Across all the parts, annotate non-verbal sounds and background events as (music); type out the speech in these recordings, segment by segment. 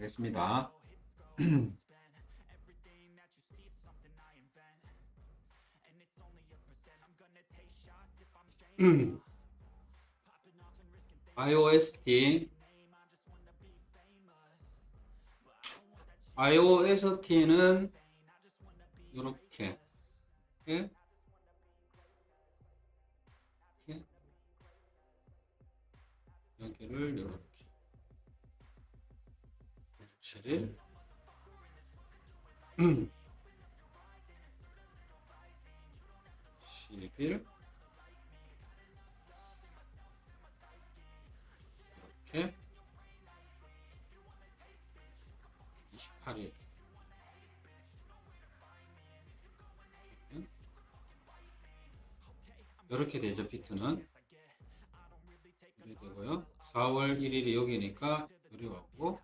하겠습니다. iOST iOST는 이렇게. 이렇게. 여기를 이렇게 7일 10일 이렇게 28일. 이렇게 되죠 비트는. 이렇게 되고요. 4월 1일이 여기니까 여기 왔고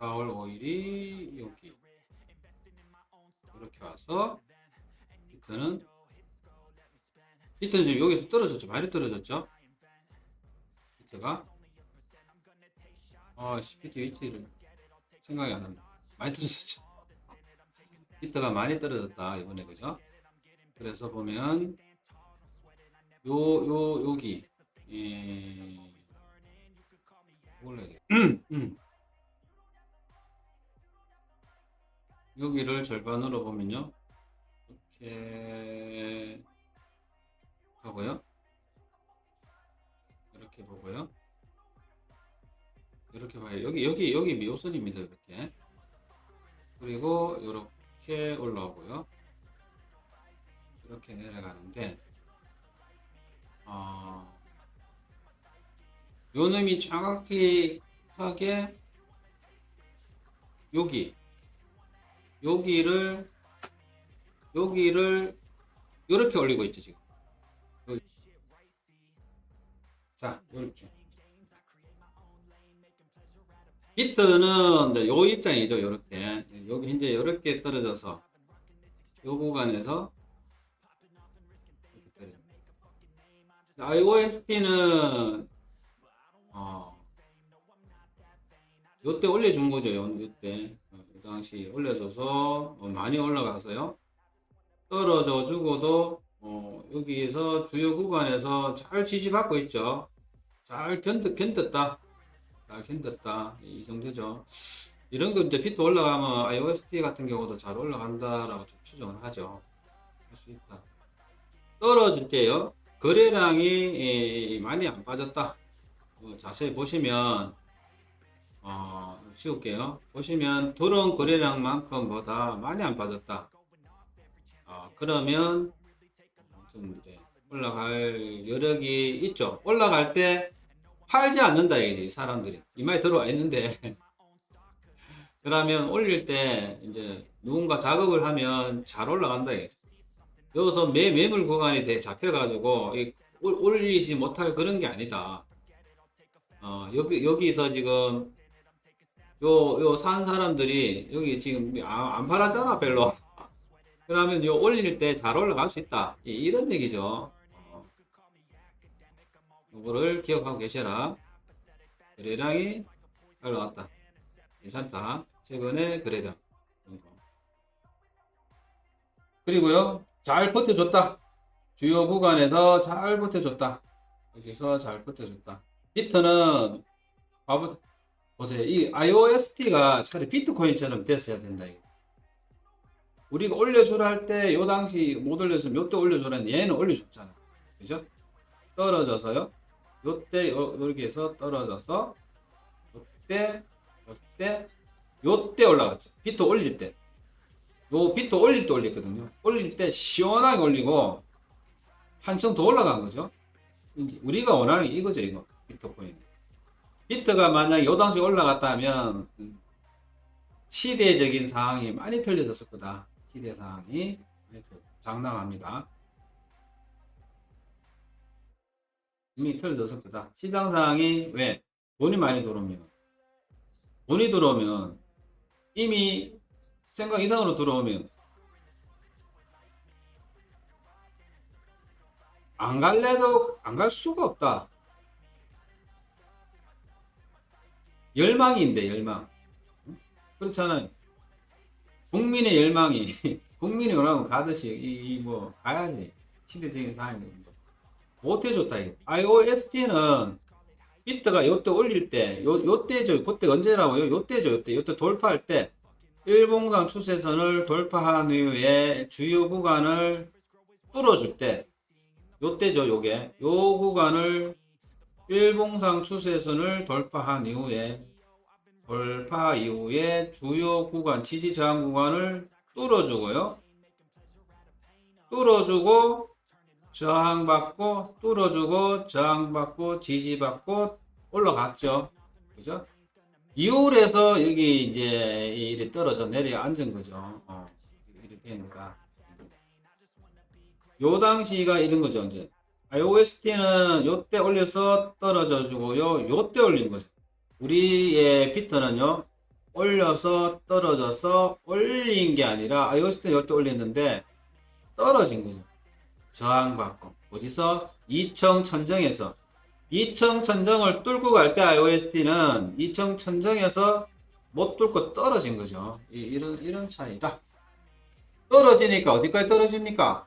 4월 5일이 여기 이렇게 와서 비트는 비트는 지금 여기서 떨어졌죠? 많이 떨어졌죠? 비트가? 아씨 비트 위치를 생각이 안 난다. 많이 떨어졌죠. 비트가 많이 떨어졌다 이번에 그죠? 그래서 보면 요 요 여기 예 몰라야 돼 (clears throat) 여기를 절반으로 보면요. 이렇게 하고요. 이렇게 보고요. 이렇게 봐요. 여기 여기 여기 미호선입니다 이렇게. 그리고 이렇게 올라오고요. 이렇게 내려가는데 어, 요 놈이 정확히 하게 여기 여기를 여기를 이렇게 올리고 있죠 지금. 여기. 자 이렇게. 비트는 요 입장이죠 이렇게. 여기 이제 이렇게 떨어져서 요 구간에서 iOST는 어, 요때 올려준 거죠 요, 요때. 어, 그 당시 올려줘서 어, 많이 올라가서요. 떨어져 주고도 어, 여기에서 주요 구간에서 잘 지지받고 있죠. 잘 견뎌, 견뎠다. 잘 견뎠다. 이 정도죠. 이런 거 이제 비트 올라가면 iOST 같은 경우도 잘 올라간다라고 좀 추정을 하죠. 할 수 있다. 떨어질 때요. 거래량이 이, 많이 안 빠졌다. 어, 자세히 보시면 어, 치울게요. 보시면 들어온 거래량만큼보다 많이 안 빠졌다. 어, 그러면 좀 이제 올라갈 여력이 있죠. 올라갈 때 팔지 않는다 이지 사람들이. 이 말이 들어와 있는데. (laughs) 그러면 올릴 때 이제 누군가 작업을 하면 잘 올라간다 이거죠. 여기서 매 매물 구간이 돼 잡혀가지고 이 올- 올리지 못할 그런 게 아니다. 어 여기 여기서 지금 요 요 산 사람들이 여기 지금 아, 안 팔았잖아 별로. (laughs) 그러면 요 올릴 때 잘 올라갈 수 있다. 이- 이런 얘기죠. 어. 요거를 기억하고 계셔라. 거래량이 잘 나왔다. 괜찮다. 최근에 거래량. 그리고요, 잘 버텨줬다. 주요 구간에서 잘 버텨줬다. 여기서 잘 버텨줬다. 봐보, 보세요. 이 iOST가 차라리 비트코인처럼 됐어야 된다. 우리가 올려주라 할 때, 요 당시 못 올려주면 요때 올려주라 했는데 얘는 올려줬잖아. 그죠? 떨어져서요. 요때, 요, 여기 에서 떨어져서, 요때, 요때, 요때 올라갔죠. 비트 올릴 때. 요 비트 올릴 때 올렸거든요. 올릴 때 시원하게 올리고 한층 더 올라간 거죠. 우리가 원하는 게 이거죠, 이거. 비트코인. 비트가 만약 요 당시 올라갔다면 음, 시대적인 상황이 많이 틀려졌을 거다. 시대 상황이 장담합니다. 이미 틀려졌을 거다. 시장 상황이 왜? 돈이 많이 들어오면 돈이 들어오면 이미 생각 이상으로 들어오면 안 갈래도 안 갈 수가 없다. 열망인데 열망. 그렇잖아요. 국민의 열망이 (laughs) 국민이 원하면 가듯이 이 뭐 가야지 시대적인 상황입니다. 못해 좋다 이거. iOST는 비트가 요때 올릴 때, 요, 요때죠. 그때 언제라고요? 요때죠. 요때. 요때 돌파할 때, 일봉상 추세선을 돌파한 이후에 주요 구간을 뚫어줄 때, 요때죠. 요게. 요 구간을 일봉상 추세선을 돌파한 이후에, 돌파 이후에 주요 구간, 지지 저항 구간을 뚫어주고요. 뚫어주고, 저항받고 뚫어주고 저항받고 지지받고 올라갔죠. 그죠? 2월에서 여기 이제 이렇게 떨어져 내려 앉은 거죠. 어, 이렇게 되니까. 요 당시가 이런 거죠. 이제 iOST는 요때 올려서 떨어져 주고요. 요때 올린 거죠. 우리의 비트는요. 올려서 떨어져서 올린 게 아니라 iOST는 요때 올렸는데 떨어진 거죠. 저항받고 어디서 2청 천정에서 2청 천정을 뚫고 갈 때 iOST는 2청 천정에서 못 뚫고 떨어진 거죠. 이, 이런 이런 차이다. 떨어지니까 어디까지 떨어집니까?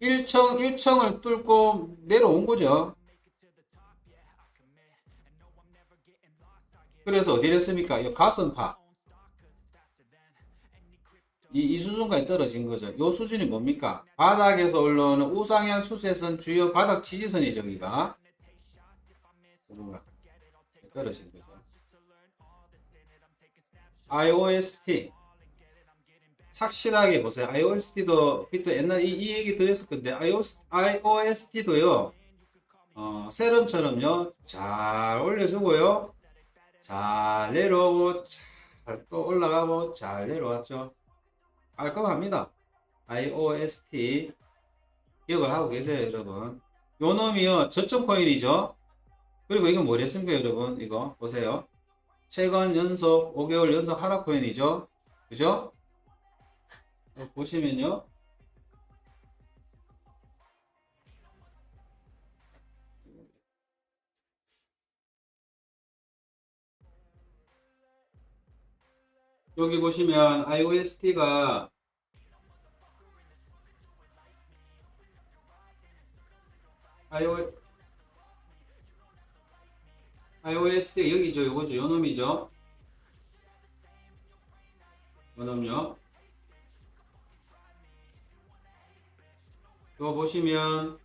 일청일청을 뚫고 내려온 거죠. 그래서 어디 됐습니까? 이 가슴파. 이, 이 수준까지 떨어진 거죠. 이 수준이 뭡니까? 바닥에서 올라오는 우상향 추세선 주요 바닥 지지선이죠, 여기가. 떨어진 거죠. iOST 확실하게 보세요. iOST도 비트 옛날 이, 이 얘기 드렸을 건데 iOST도요. 어, 세럼처럼요. 잘 올려주고요. 잘 내려오고 잘 또 올라가고 잘 내려왔죠. 깔끔합니다. iOST 기억을 하고 계세요, 여러분. 요 놈이요, 저점 코인이죠. 그리고 이건 뭐랬습니까, 여러분? 이거 보세요. 최근 연속 5개월 연속 하락 코인이죠. 그죠? 어, 보시면요. 여기 보시면 iOST가 iO, iOST 여기죠, 요거죠, 요 놈이죠. 요 놈요. 이거 보시면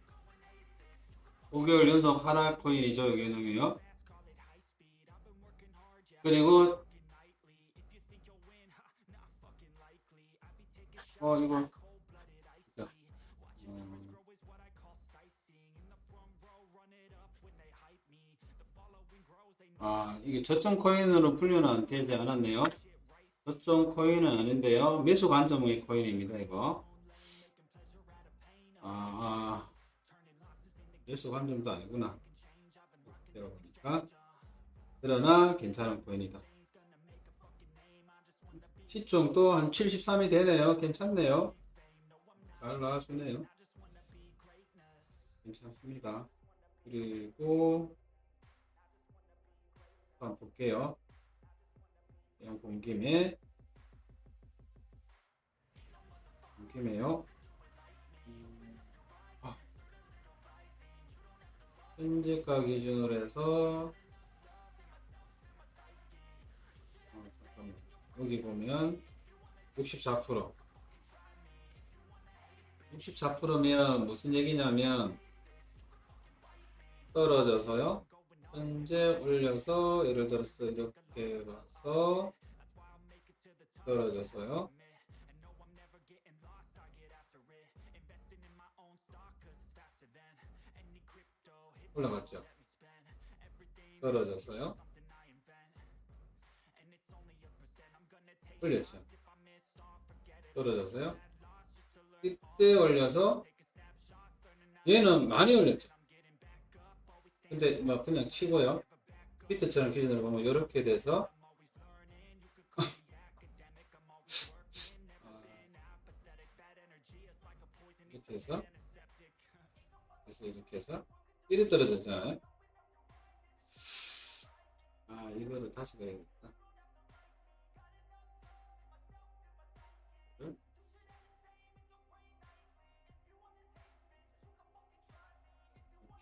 5개월 연속 하락 코인이죠, 여기 놈이요. 그리고 어 이거 자, 음, 아 이게 저점 코인으로 분류는 되지 않았네요. 저점 코인은 아닌데요. 매수 관점의 코인입니다. 이거. 매수 관점도 아니구나. 보니까 그러나 괜찮은 코인이다. 시총도 한 73이 되네요. 괜찮네요. 잘 나와주네요. 괜찮습니다. 그리고 한번 볼게요. 그냥 본 김에 본 김에요. 현재가 기준으로 해서 어, 잠깐만. 여기 보면 64% 64%면 무슨 얘기냐면 떨어져서요. 현재 올려서 예를 들어서 이렇게 봐서 떨어져서요 올라갔죠. 떨어져서요. 올렸죠. 떨어져서요. 이때 올려서 얘는 많이 올렸죠. 근데 뭐 그냥 치고요. 비트처럼 기준으로 보면 이렇게 돼서 (laughs) 이렇게 해서 그래서 이렇게 해서 이리 떨어졌잖아요 아 이거를 다시 가야겠다. 응?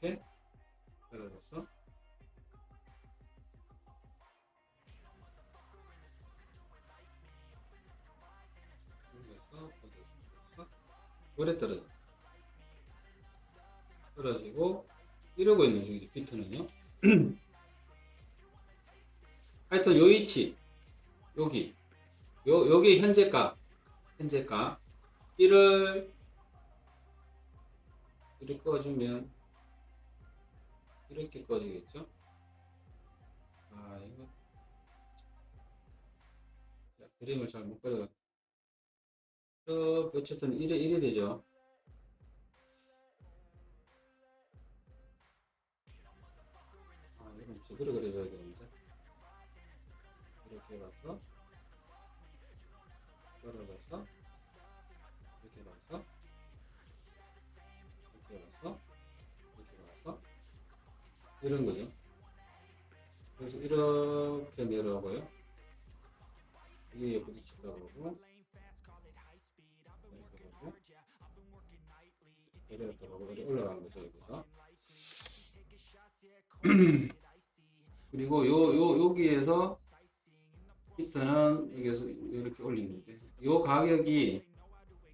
이렇게 떨어져서 여기서 떨어져서 오래 떨어져 떨어지고 이러고 있는 중이죠 비트는요. (clears throat) 하여튼 요 위치 여기 요 여기 현재가 현재가 1을 이렇게 꺼주면 이렇게 꺼지겠죠? 아 이거. 자, 그림을 잘 못 그려 저 어쨌든 1에 1이 되죠 제대로 그려줘야 되는데. 이렇게 봐서. 떨어져서. 이렇게 봐서. 이렇게 봐서. 이렇게 봐서. 이런 거죠. 그래서 이렇게 내려가고요. 위에 부딪힌다고 그러고. 이렇게 하고 하고 이렇게 올라가는 거죠. 여기서 (clears throat) 그리고 요, 요, 여기에서 히트는 여기서 이렇게 올리는데 요 가격이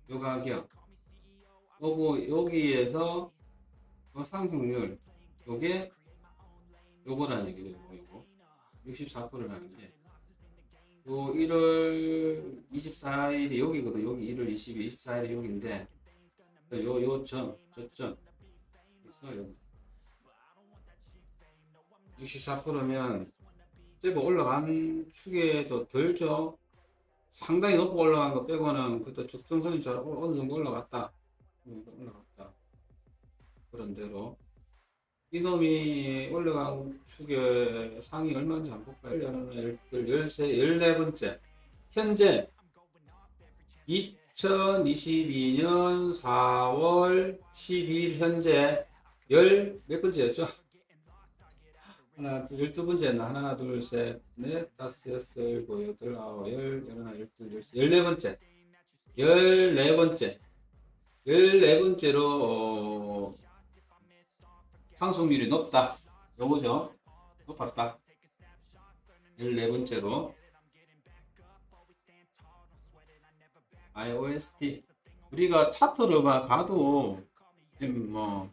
요 가격. 요거 여기에서 요 상승률 요게 요거라는 얘기죠 요거 요거. 64%라는 게요 1월 24일이 여기거든. 여기 1월 22일 24일이 여기인데 요 요점 저점. 그래서 여기 64%면 제법 올라간 축에도 덜죠. 상당히 높고 올라간 거 빼고는 그때 적정선이 잘 어느 정도 올라갔다. 올라갔다. 그런 대로 이놈이 올라간 축의 상위 얼마인지 한번 볼까요? 13, 14번째. 현재 2022년 4월 12일 현재 열몇 번째였죠? 하나, 둘, 열두 번째나 하나, 둘, 셋, 넷, 다섯, 여섯, 일곱, 여덟, 아홉, 열, 열하나, 열둘, 열세, 열네 번째, 열네 번째, 열네 번째로 어, 상승률이 높다. 요거죠? 높았다. 열네 번째로 IOST 우리가 차트를 봐- 봐도 지금 뭐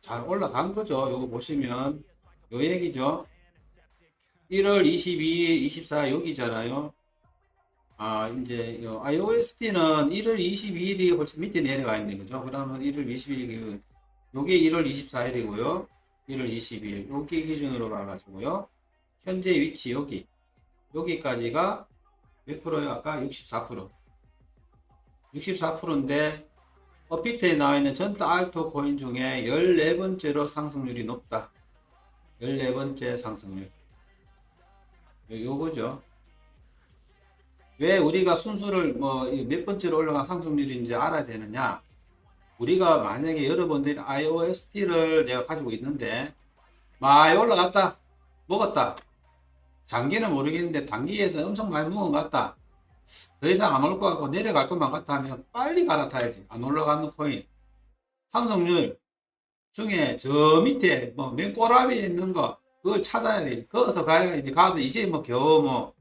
잘 올라간 거죠. 요거 보시면 요 얘기죠. 1월 22일, 24일 여기잖아요. 아, 이제 요 IOST는 1월 22일이 훨씬 밑에 내려가 있는 거죠. 그러면 1월 22일, 요게 1월 24일이고요. 1월 22일, 여기 기준으로 봐가지고요. 현재 위치 여기, 여기까지가 몇 프로예요? 아까 64%. 64%인데 업비트에 나와 있는 전트 알토 코인 중에 14번째로 상승률이 높다. 14번째 상승률. 요- 요거죠. 왜 우리가 순수를 뭐 몇 번째로 올라간 상승률인지 알아야 되느냐? 우리가 만약에 여러분들이 IOST를 내가 가지고 있는데 많이 올라갔다. 먹었다. 장기는 모르겠는데 단기에서 엄청 많이 먹은 것 같다. 더 이상 안 올 것 같고 내려갈 것만 같다 하면 빨리 갈아타야지. 안 올라가는 코인. 상승률 중에 저 밑에 뭐 맨 꼬라비에 있는 거 그걸 찾아야 돼. 거기서 가야 이제 가도 이제 뭐 겨우 뭐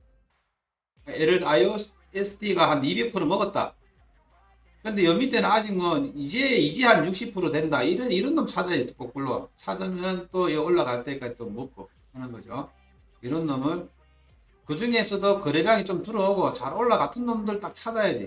예를 iOSD가 한 200% 먹었다. 근데 여 밑에는 아직 뭐 이제 이제 한 60% 된다. 이런 이런 놈 찾아야 돼. 거꾸로 찾으면 또 올라갈 때까지 또 먹고 하는 거죠. 이런 놈을 그 중에서도 거래량이 좀 들어오고 잘 올라갔던 놈들 딱 찾아야지.